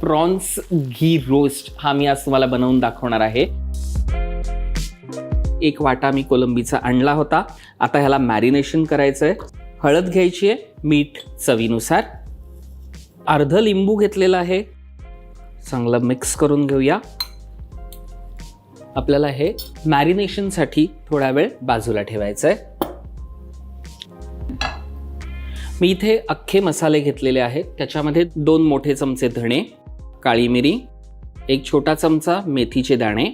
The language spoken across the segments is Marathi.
प्रॉन्स घी रोस्ट हा मी आज तुम्हाला बनवून दाखवणार आहे. एक वाटा मी कोलंबीचा आणला होता. आता ह्याला मॅरिनेशन करायचं आहे हळद घ्यायची आहे मीठ चवीनुसार. अर्ध लिंबू घेतलेला आहे. चांगलं मिक्स करून घेऊया. आपल्याला हे मॅरिनेशनसाठी थोडा वेळ बाजूला ठेवायचं आहे मी इथे अख्खे मसाले घेतलेले आहेत. त्याच्यामध्ये दोन मोठे चमचे धणे काळी मिरी एक छोटा चमचा मेथीचे दाणे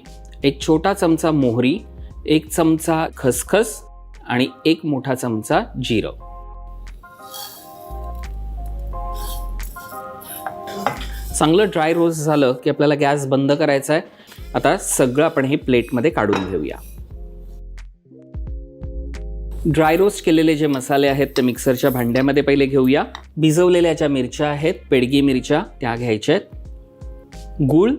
एक छोटा चमचा मोहरी एक चमचा खसखस आणि एक मोठा चमचा जिरं. चांगलं ड्राय रोस्ट झालं की आपल्याला गॅस बंद करायचा आहे. आता सगळं आपण हे प्लेटमध्ये काढून घेऊया. ड्राय रोस्ट केलेले जे मसाले आहेत ते मिक्सरच्या भांड्यामध्ये पहिले घेऊया. भिजवलेल्या ज्या मिरच्या आहेत पेडगी मिरच्या त्या घ्यायच्या आहेत. गूळ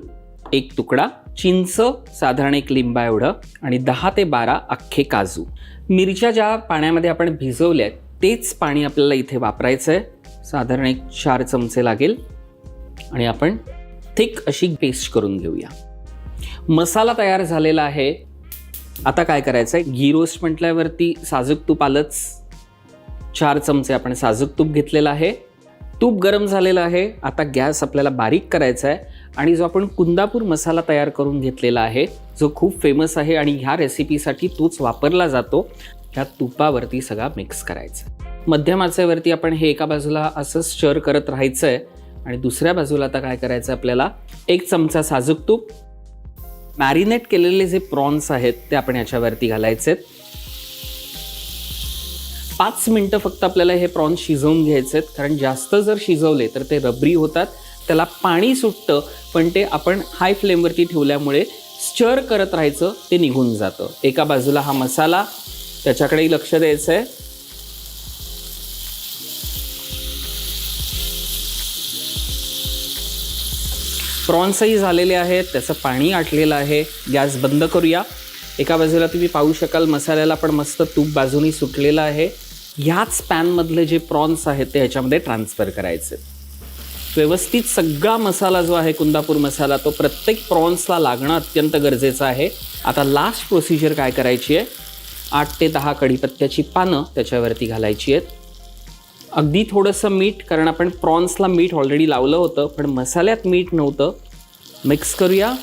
एक तुकडा चिंच साधारण एक लिंबा एवढं आणि दहा ते बारा अख्खे काजू. मिरच्या ज्या पाण्यामध्ये आपण भिजवल्या आहेत तेच पाणी आपल्याला इथे वापरायचं आहे साधारण एक चार चमचे लागेल. आणि आपण थिक अशी पेस्ट करून घेऊया. मसाला तयार झालेला आहे. आता काय करायचं आहे घी रोस्ट म्हटल्यावरती साजूक तूप आलंच. चार चमचे आपण साजूक तूप घेतलेलं आहे. तूप गरम झालेलं आहे. आता गॅस आपल्याला बारीक करायचा आहे आणि जो आपण कुंदापूर मसाला तयार करून घेतलेला आहे जो खूप फेमस आहे आणि ह्या रेसिपीसाठी तोच वापरला जातो ह्या तुपावरती सगळा मिक्स करायचा. मध्यम आचेवरती आपण हे एका बाजूला असं स्टर करत राहायचं आहे आणि दुसऱ्या बाजूला आता काय करायचं आपल्याला? एक चमचा साजूक तूप मॅरिनेट केलेले जे प्रॉन्स आहेत ते आपण याच्यावरती घालायचे. आहेत पाच मिनटं फक्त आपल्याला हे प्रॉन्स शिजवून घ्यायचे आहेत कारण जास्त जर शिजवले तर ते रबरी होतात त्याला पाणी सुटतं पण ते आपण हाय फ्लेमवरती ठेवल्यामुळे स्टर करत राहायचं ते निघून जातं. एका बाजूला हा मसाला त्याच्याकडेही लक्ष द्यायचं आहे प्रॉन्सही झालेले आहेत त्याचं पाणी आटलेलं आहे गॅस बंद करूया. एका बाजूला तुम्ही पाहू शकाल मसाल्याला पण मस्त तूप बाजूनी सुटलेलं आहे. ह्याच पॅनमधले जे प्रॉन्स आहेत ते ह्याच्यामध्ये ट्रान्सफर करायचे व्यवस्थित सगळा मसाला जो आहे कुंदापूर मसाला तो प्रत्येक प्रॉन्सला लागणं अत्यंत गरजेचं आहे. आता लास्ट प्रोसिजर काय करायची आहे? आठ ते दहा कढीपत्त्याची पानं त्याच्यावरती घालायची आहेत. अगदी थोडंसं मीठ कारण आपण प्रॉन्सला मीठ ऑलरेडी लावलं होतं पण मसाल्यात मीठ नव्हतं. मिक्स करूया.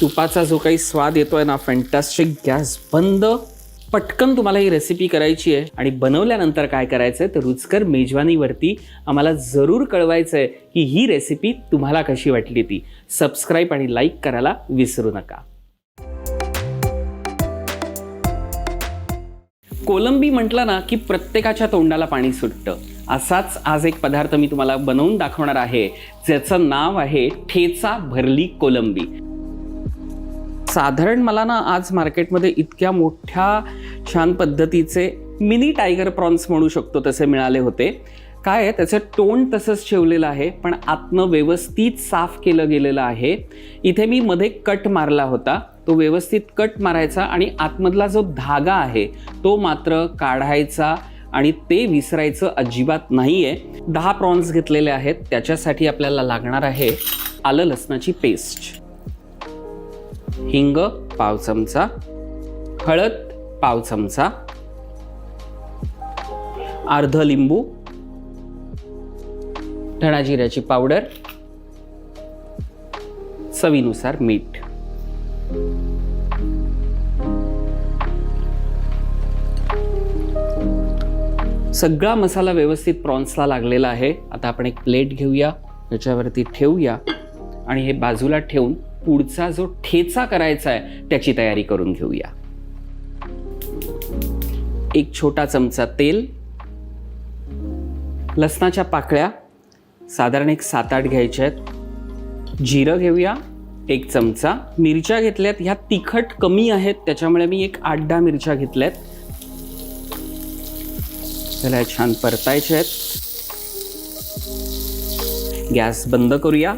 तुपाचा जो काही स्वाद येतो आहे ना फॅन्टॅस्टिक गॅस बंद. पटकन तुम्हाला ही रेसिपी करायची आहे. आणि बनवल्यानंतर काय करायचं आहे तर रुचकर मेजवानीवरती आम्हाला जरूर कळवायचं आहे की ही रेसिपी तुम्हाला कशी वाटली ती. सबस्क्राईब आणि लाईक करायला विसरू नका. कोलंबी म्हटलं ना की प्रत्येकाच्या तोंडाला पाणी सुटतं. असाच आज एक पदार्थ मी तुम्हाला बनवून दाखवणार आहे. ज्याचं नाव आहे ठेचा भरली कोलंबी. साधारण मला ना आज मार्केटमध्ये इतक्या मोठ्या छान पद्धतीचे मिनी टायगर प्रॉन्स म्हणू शकतो तसे मिळाले होते. काय आहे? त्याचं तोंड तसंच ठेवलेलं आहे पण आतनं व्यवस्थित साफ केलं गेलेलं आहे. इथे मी मध्ये कट मारला होता. तो व्यवस्थित कट मारायचा आणि आतमधला जो धागा आहे तो मात्र काढायचा आणि ते विसरायचं अजिबात नाही आहे दहा प्रॉन्स घेतलेले आहेत त्याच्यासाठी आपल्याला लागणार आहे आलं लसणाची पेस्ट. हिंग पाव चमचा हळद पाव चमचा अर्ध लिंबू धणा जिऱ्याची पावडर चवीनुसार मीठ. सगळा मसाला व्यवस्थित प्रॉन्सला लागलेला आहे. आता आपण एक प्लेट घेऊया त्याच्यावरती ठेवूया आणि हे बाजूला ठेवून पुढचा जो ठेचा करायचा आहे त्याची तयारी करून घेऊया. एक छोटा चमचा तेल लसणाच्या पाकळ्या साधारण एक सात आठ घ्यायच्या आहेत. जिरं घेऊया एक चमचा. मिरच्या घेतल्यात ह्या तिखट कमी आहेत त्याच्यामुळे मी एक आठ दहा मिरच्या घेतल्यात. त्याला छान परतायच्या आहेत. गॅस बंद करूया.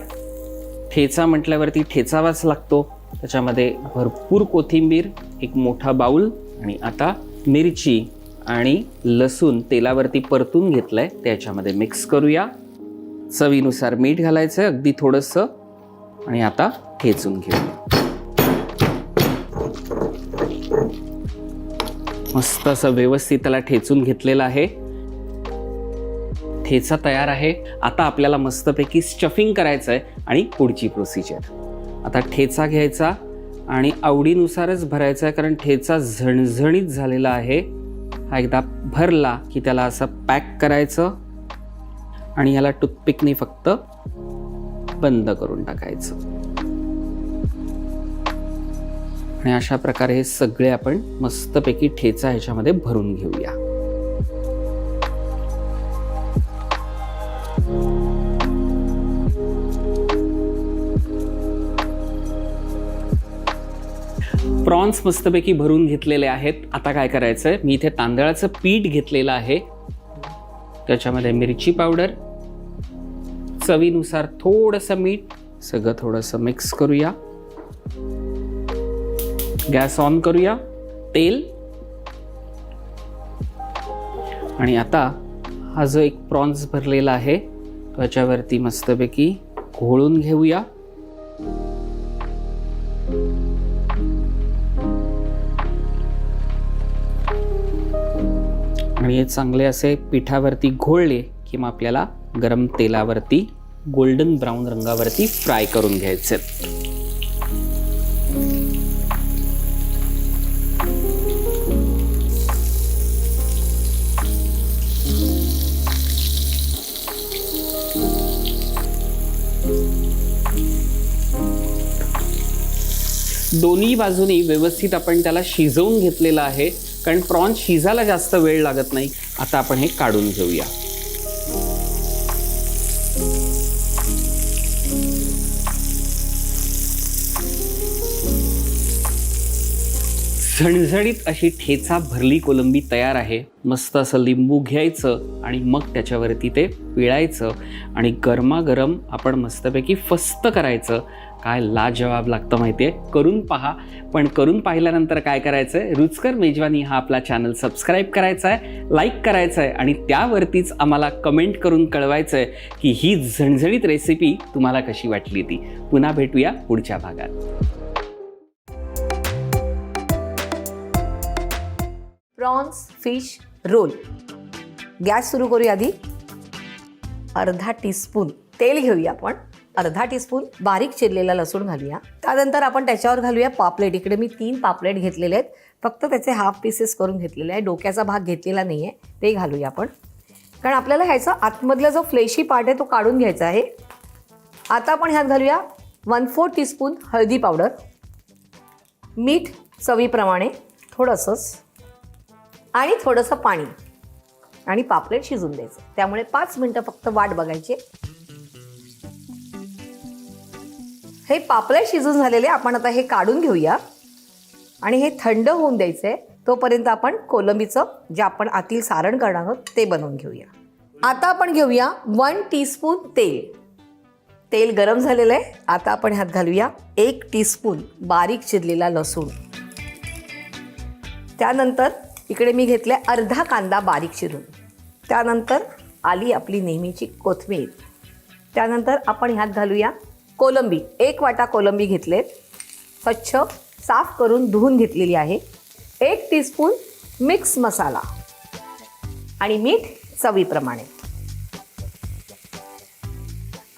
ठेचा म्हटल्यावरती ठेचावाच लागतो. त्याच्यामध्ये भरपूर कोथिंबीर एक मोठा बाऊल आणि आता मिरची आणि लसूण तेलावरती परतून घेतलं आहे त्याच्यामध्ये मिक्स करूया. चवीनुसार मीठ घालायचं आहे अगदी थोडंसं. आणि आता ठेचून घेऊया. मस्त असं व्यवस्थित त्याला ठेचून घेतलेलं आहे. ठेचा तयार आहे. आता आपल्याला मस्तपैकी स्टफिंग करायचं आहे आणि पुढची प्रोसिजर आता ठेचा घ्यायचा आणि आवडीनुसारच भरायचा आहे कारण ठेचा झणझणीत झालेला आहे. हा एकदा भरला की त्याला असं पॅक करायचं आणि ह्याला टूथपिकने फक्त बंद करून टाकायचं. आणि अशा प्रकारे हे सगळे आपण मस्तपैकी ठेचा ह्याच्यामध्ये भरून घेऊया. प्रॉन्स मस्तपैकी भरून घेतलेले आहेत. आता काय करायचं आहे मी इथे तांदळाचं पीठ घेतलेलं आहे. त्याच्यामध्ये मिरची पावडर चवीनुसार थोडंसं मीठ सगळं थोडंसं मिक्स करूया. गॅस ऑन करूया. तेल. आणि आता हा जो एक प्रॉन्स भरलेला आहे त्याच्यावरती मस्तपैकी घोळून घेऊया. आणि हे चांगले असे पिठावरती घोळले की मग आपल्याला गरम तेलावरती गोल्डन ब्राऊन रंगावरती फ्राय करून घ्यायचे. दोन्ही बाजूनी व्यवस्थित आपण त्याला शिजवून घेतलेलं आहे. कारण प्रॉन्स शिजायला जास्त वेळ लागत नाही. आता आपण हे काढून घेऊया. झणझणीत अशी ठेचा भरली कोलंबी तयार आहे. मस्त असं लिंबू घ्यायचं आणि मग त्याच्यावरती ते पिळायचं आणि गरमागरम आपण मस्तपैकी फस्त करायचं. काय लाजवाब लागतं माहिती आहे करून पहा. पण करून पाहिल्यानंतर काय करायचं आहे रुचकर मेजवानी हा आपला चॅनल सबस्क्राईब करायचा आहे लाईक करायचं आहे आणि त्यावरतीच आम्हाला कमेंट करून कळवायचं आहे की ही झणझणीत रेसिपी तुम्हाला कशी वाटली ती. पुन्हा भेटूया पुढच्या भागात. Prawns fish role. गॅस सुरू करूया आधी. अर्धा टीस्पून तेल घेऊया आपण. अर्धा टीस्पून बारीक चिरलेला लसूण घालूया. त्यानंतर आपण त्याच्यावर घालूया पापलेट. इकडे मी तीन पापलेट घेतलेले आहेत. फक्त त्याचे हाफ पीसेस करून घेतलेले आहे डोक्याचा भाग घेतलेला नाही आहे ते घालूया आपण. कारण आपल्याला ह्याचा आतमधला जो फ्लेशी पार्ट आहे तो काढून घ्यायचा आहे. आता आपण ह्यात घालूया वन फोर टीस्पून हळदी पावडर. मीठ चवीप्रमाणे थोडंसंच आणि थोडंसं पाणी. आणि पापलेट शिजून द्यायचं. त्यामुळे पाच मिनटं फक्त वाट बघायची हे पापले शिजून झालेले आपण आता हे काढून घेऊया. आणि हे थंड होऊन द्यायचं आहे तोपर्यंत आपण कोलंबीचं जे आपण आतील सारण करणार आहोत ते बनवून घेऊया. आता आपण घेऊया वन टीस्पून तेल. तेल गरम झालेलं आहे आता आपण ह्यात घालूया एक टीस्पून बारीक चिरलेला लसूण. त्यानंतर इकडे मी घेतले अर्धा कांदा बारीक चिरून. त्यानंतर आली आपली नेहमीची कोथमीर त्यानंतर आपण ह्यात घालूया कोलंबी एक वाटा कोलंबी घेतले. स्वच्छ साफ करून धुवून घेतलेली आहे. एक टीस्पून मिक्स मसाला आणि मीठ चवीप्रमाणे.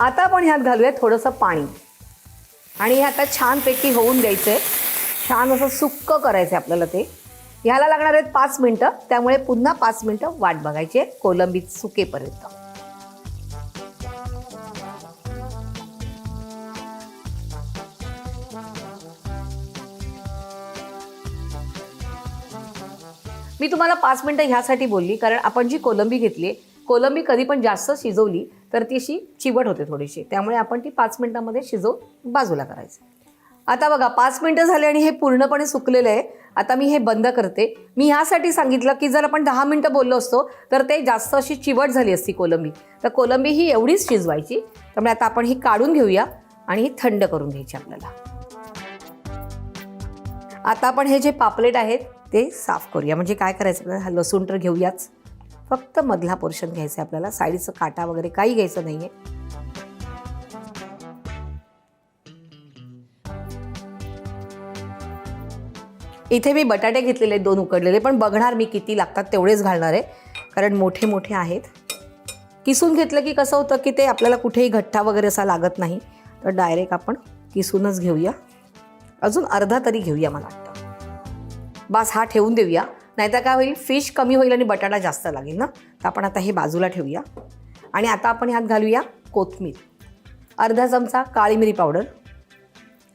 आता आपण ह्यात घालूया थोडंसं पाणी. आणि हे आता छानपैकी होऊन द्यायचं आहे छान असं सुक्क करायचं आहे आपल्याला ते. ह्याला लागणार आहेत पाच मिनटं. त्यामुळे पुन्हा पाच मिनटं वाट बघायची आहे कोलंबी सुकेपर्यंत. मी तुम्हाला पाच मिनटं ह्यासाठी बोलली कारण आपण जी कोलंबी घेतली कोलंबी कधी पण जास्त शिजवली तर ती अशी चिवट होते थोडीशी. त्यामुळे आपण ती पाच मिनटामध्ये शिजवून बाजूला करायचं. आता बघा पाच मिनटं झाले आणि हे पूर्णपणे सुकलेलं आहे. आता मी हे बंद करते. मी ह्यासाठी सांगितलं की जर आपण दहा मिनटं बोललो असतो तर ते जास्त अशी चिवट झाली असती कोलंबी. तर कोलंबी ही एवढीच शिजवायची. त्यामुळे आता आपण ही काढून घेऊया आणि ही थंड करून घ्यायची आपल्याला. आता आपण हे जे पापलेट आहेत ते साफ करूया. म्हणजे काय करायचं आपल्याला? हा लसूण तर घेऊयाच. फक्त मधला पोर्शन घ्यायचा आहे आपल्याला. साईडचं काटा वगैरे काही घ्यायचं नाही आहे इथे मी बटाटे घेतलेले दोन उकडलेले पण बघणार मी किती लागतात तेवढेच घालणार आहे. कारण मोठे मोठे आहेत. किसून घेतलं की कसं होतं की ते आपल्याला कुठेही घट्टा वगैरे असा लागत नाही. तर डायरेक्ट आपण किसूनच घेऊया. अजून अर्धा तरी घेऊया मला. वाटतं बास हा ठेवून देऊया. नाहीतर काय होईल? फिश कमी होईल आणि बटाटा जास्त लागेल ना? तर आपण आता हे बाजूला ठेवूया. आणि आता आपण ह्यात घालूया कोथमीर. अर्धा चमचा काळी मिरी पावडर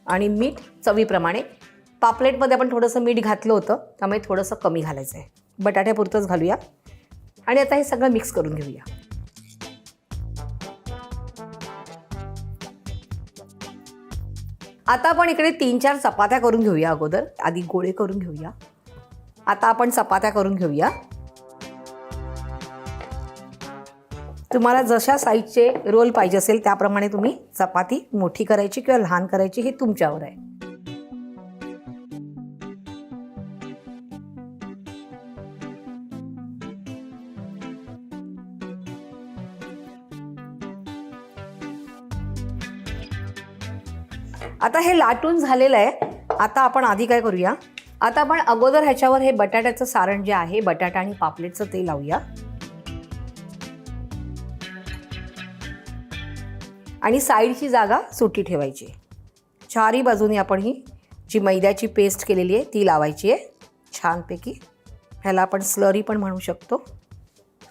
आणि मीठ चवीप्रमाणे. पापलेटमध्ये आपण थोडंसं मीठ घातलं होतं त्यामुळे थोडंसं कमी घालायचं आहे बटाट्यापुरतंच घालूया. आणि आता हे सगळं मिक्स करून घेऊया. आता आपण इकडे तीन चार चपात्या करून घेऊया अगोदर. आधी गोळे करून घेऊया. आता आपण चपात्या करून घेऊया. तुम्हाला जशा साईजचे रोल पाहिजे असेल त्याप्रमाणे तुम्ही चपाती मोठी करायची किंवा लहान करायची हे तुमच्यावर आहे. आता हे लाटून झालेलं आहे. आता आपण आधी काय करूया? आता आपण अगोदर ह्याच्यावर हे बटाट्याचं सारण जे आहे बटाटा आणि पापलेटचं ते लावूया. आणि साईडची जागा सुटी ठेवायची. चारी बाजूनी आपण ही जी मैद्याची पेस्ट केलेली आहे ती लावायची आहे. छानपैकी. ह्याला आपण स्लरी पण म्हणू शकतो.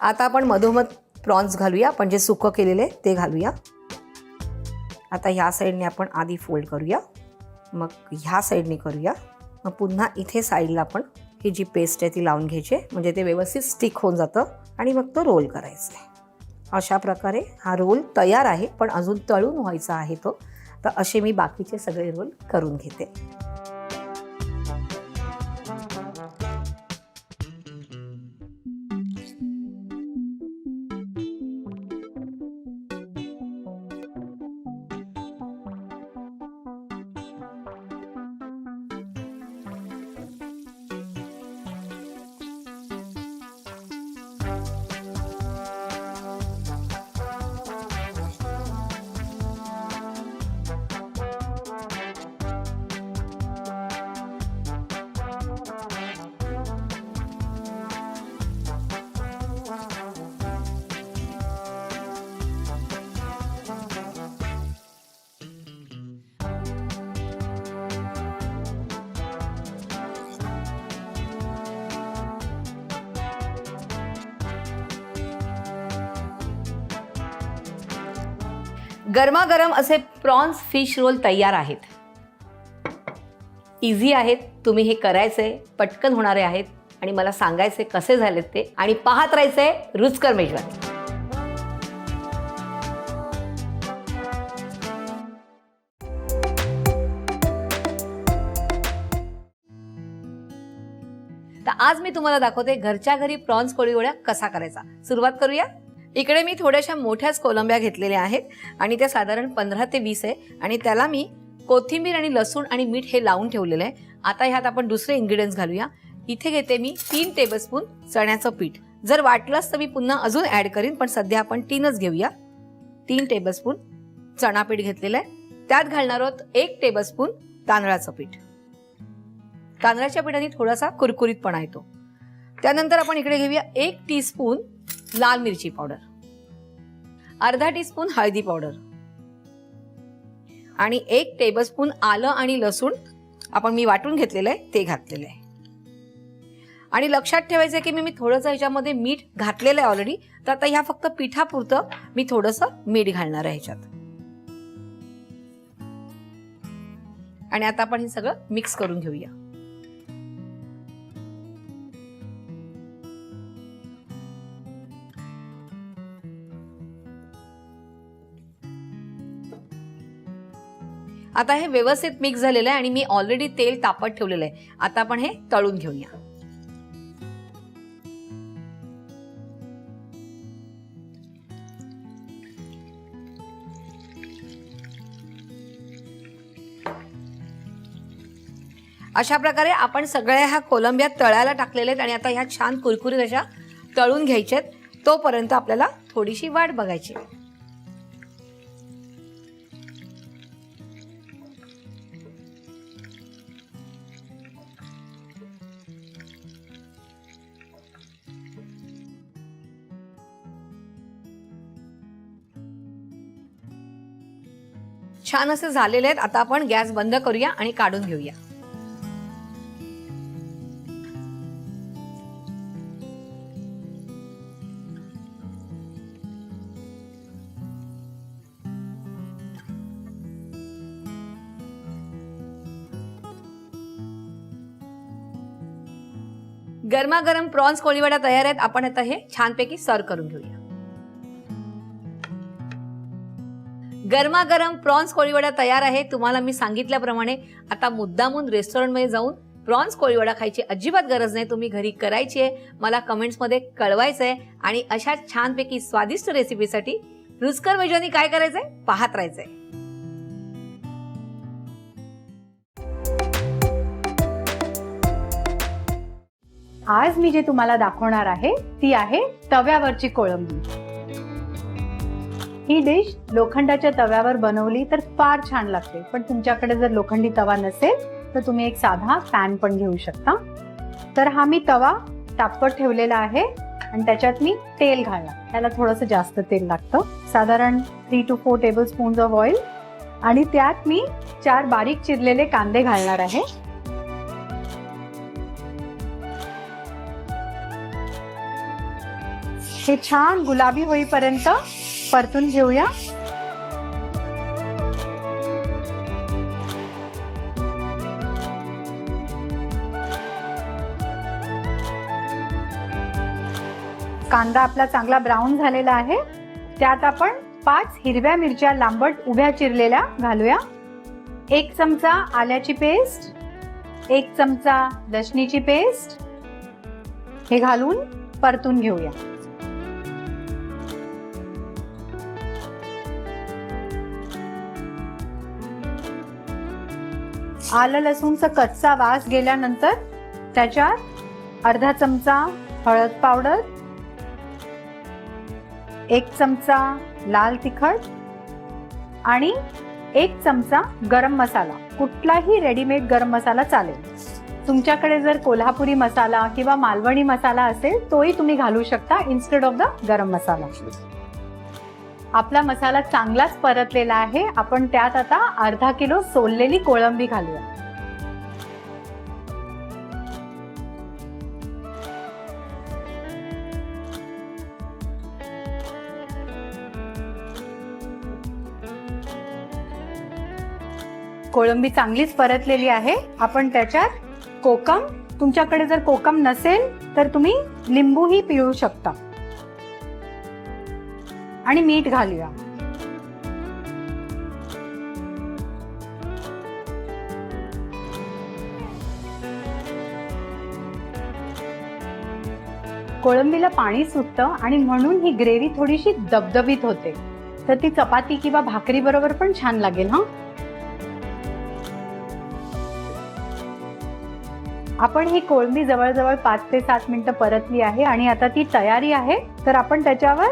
आता आपण मधोमध प्रॉन्स घालूया. आपण जे सुकं केलेले आहे ते घालूया. आता ह्या साईडने आपण आधी फोल्ड करूया. मग ह्या साईडने करूया. मग पुन्हा इथे साईडला आपण ही जी पेस्ट आहे ती लावून घ्यायची आहे. म्हणजे ते व्यवस्थित स्टिक होऊन जातं आणि मग तो रोल करायचा आहे. अशा प्रकारे हा रोल तयार आहे पण अजून तळून व्हायचा आहे तो. तर असे मी बाकीचे सगळे रोल करून घेते. गरमागरम असे प्रॉन्स फिश रोल तयार आहेत. इझी आहेत. तुम्ही हे करायचे पटकन होणारे आहेत आणि मला सांगायचे कसे झालेत ते आणि पाहत राहायचे रुचकर मेजवानी तर आज मी तुम्हाला दाखवते घरच्या घरी प्रॉन्स कोळीगोळ्या कसा करायचा. सुरुवात करूया. इकडे मी थोड्याशा मोठ्याच कोलंब्या घेतलेल्या आहेत आणि त्या साधारण पंधरा ते वीस आहे. आणि त्याला मी कोथिंबीर आणि लसूण आणि मीठ हे लावून ठेवलेलं आहे. आता ह्यात आपण दुसरे इन्ग्रेडियंट्स घालूया. इथे घेते मी तीन टेबलस्पून चण्याचं पीठ. जर वाटलंच तर मी पुन्हा अजून ॲड करीन पण सध्या आपण तीनच घेऊया. तीन टेबलस्पून चणा पीठ घेतलेलं आहे. त्यात घालणार आहोत एक टेबलस्पून तांदळाचं पीठ. तांदळाच्या पिठाने थोडासा कुरकुरीतपणा येतो. त्यानंतर आपण इकडे घेऊया एक टीस्पून लाल मिरची पावडर अर्धा टीस्पून हळदी पावडर आणि एक टेबलस्पून आलं आणि लसूण आपण मी वाटून घेतलेलं आहे ते घातलेलं आहे. आणि लक्षात ठेवायचं आहे की मी मी थोडंसं ह्याच्यामध्ये मीठ घातलेलं आहे ऑलरेडी तर आता ह्या फक्त पिठापुरतं मी थोडंसं मीठ घालणार आहे ह्याच्यात. आणि आता आपण हे सगळं मिक्स करून घेऊया. आता हे व्यवस्थित मिक्स झालेलं आहे आणि मी ऑलरेडी तेल तापत ठेवलेलं आहे. आता आपण हे तळून घेऊया. अशा प्रकारे आपण सगळ्या ह्या कोलंब्या तळायला टाकलेल्या आहेत आणि आता ह्या छान कुरकुरीत अशा तळून घ्यायच्यात तोपर्यंत आपल्याला थोडीशी वाट बघायची छान असे झालेले आहेत. आता आपण गॅस बंद करूया आणि काढून घेऊया. गरमागरम प्रॉन्स कोळीवाडा तयार आहेत. आपण आता हे छानपैकी सर्व करून घेऊया. गरमागरम प्रॉन्स कोळीवडा तयार आहे. तुम्हाला मी सांगितल्याप्रमाणे आता मुद्दामून रेस्टॉरंटमध्ये जाऊन प्रॉन्स कोळीवडा खायची अजिबात गरज नाही. तुम्ही घरी करायची आहे. मला कमेंट्समध्ये कळवायचं आहे. आणि अशा छानपैकी स्वादिष्ट रेसिपीसाठी रुचकर वेजांनी काय करायचंय? पाहत राहायचंय. आज मी जे तुम्हाला दाखवणार आहे ती आहे तव्यावरची कोळंबी. ही डिश लोखंडाच्या तव्यावर बनवली तर फार छान लागते. पण तुमच्याकडे जर लोखंडी तवा नसेल तर तुम्ही एक साधा पॅन पण घेऊ शकता. तर हा मी तवा तापत ठेवलेला आहे आणि त्याच्यात मी तेल घालणार त्याला थोडंसं जास्त तेल लागतं. साधारण three two four tablespoons of oil आणि त्यात मी चार बारीक चिरलेले कांदे घालणार आहे. हे छान गुलाबी होईपर्यंत परतून घेऊया. कांदा आपला चांगला ब्राऊन झालेला आहे. त्यात आपण पाच हिरव्या मिरच्या लांबट उभ्या चिरलेल्या घालूया. एक चमचा आल्याची पेस्ट एक चमचा लसणीची पेस्ट हे घालून परतून घेऊया. आलं लसूणचा कच्चा वास गेल्यानंतर त्याच्यात अर्धा चमचा हळद पावडर एक चमचा लाल तिखट आणि एक चमचा गरम मसाला. कुठलाही रेडीमेड गरम मसाला चालेल. तुमच्याकडे जर कोल्हापुरी मसाला किंवा मालवणी मसाला असेल तोही तुम्ही घालू शकता इन्स्टेड ऑफ द गरम मसाला. आपला मसाला चांगलाच परतलेला आहे. आपण त्यात आता अर्धा किलो सोललेली कोळंबी घालूया. कोळंबी चांगलीच परतलेली आहे. आपण त्याच्यात कोकम तुमच्याकडे जर कोकम नसेल तर तुम्ही लिंबूही पिळू शकता. आणि मीठ घालूया. कोळंबीला पाणी सुटतं आणि म्हणून ही ग्रेव्ही थोडीशी दबदबीत होते. तर ती चपाती किंवा भाकरी बरोबर पण छान लागेल हा? आपण ही कोळंबी जवळजवळ पाच ते सात मिनिटं परतली आहे आणि आता ती तयारी आहे. तर आपण त्याच्यावर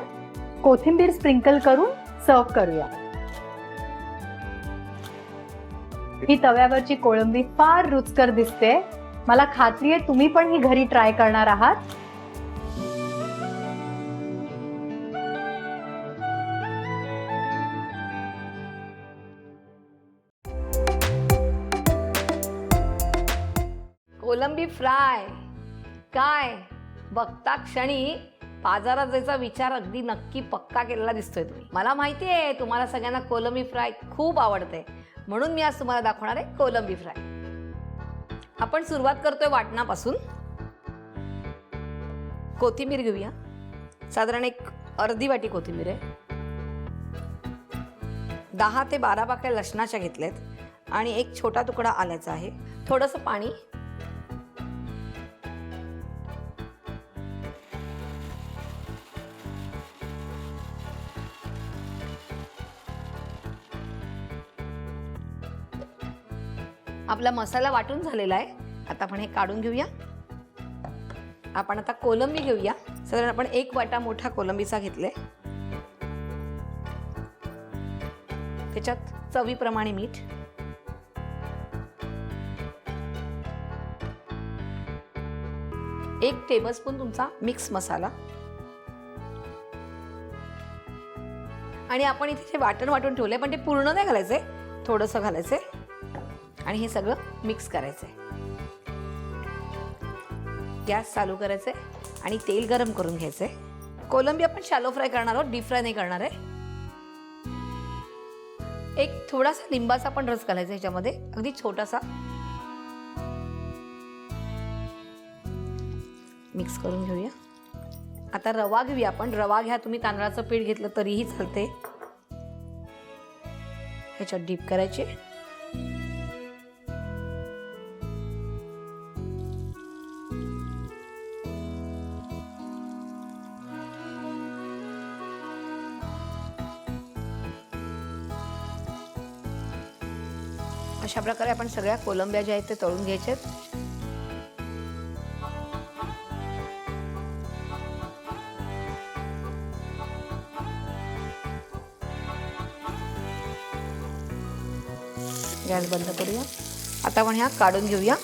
कोथिंबीर स्प्रिंकल करून सर्व करूया. ही तव्यावरची कोळंबी फार रुचकर दिसते. मला खात्री आहे तुम्ही पण ही घरी ट्राय करणार आहात. कोलंबी फ्राय. काय? बघता क्षणी बाजारात जायचा विचार अगदी नक्की पक्का केलेला दिसतोय तुम्ही. मला माहिती आहे तुम्हाला सगळ्यांना कोलंबी फ्राय खूप आवडते म्हणून मी आज तुम्हाला दाखवणार आहे कोलंबी फ्राय. आपण सुरुवात करतोय वाटणापासून. कोथिंबीर घेऊया. साधारण एक अर्धी वाटी कोथिंबीर आहे. दहा ते बारा पाकळ्या लसणाच्या घेतल्यात. आणि एक छोटा तुकडा आल्याचा आहे. थोडंसं पाणी आपला मसाला वाटून झालेला आहे. आता आपण हे काढून घेऊया. आपण आता कोलंबी घेऊया. साधारण आपण एक वाटा मोठा कोलंबीचा घेतले त्याच्यात चवीप्रमाणे मीठ. एक टेबलस्पून तुमचा मिक्स मसाला. आणि आपण इथे जे वाटण वाटून ठेवलंय पण ते पूर्ण नाही घालायचंय. थोडंसं घालायचंय. आणि हे सगळं मिक्स करायचं आहे गॅस चालू करायचं आहे आणि तेल गरम करून घ्यायचं आहे कोलंबी आपण शॅलो फ्राय करणार आहोत डीप फ्राय नाही करणार आहे. एक थोडासा लिंबाचा पण रस घालायचा ह्याच्यामध्ये अगदी छोटासा. मिक्स करून घेऊया. आता रवा घेऊया आपण. रवा घ्या तुम्ही तांदळाचं पीठ घेतलं तरीही चालते ह्याच्यात डीप करायचे. अशा प्रकारे आपण सगळ्या कोलंब्या ज्या आहेत ते तळून घ्यायच्यात गॅस बंद करूया. आता आपण ह्या काढून घेऊया.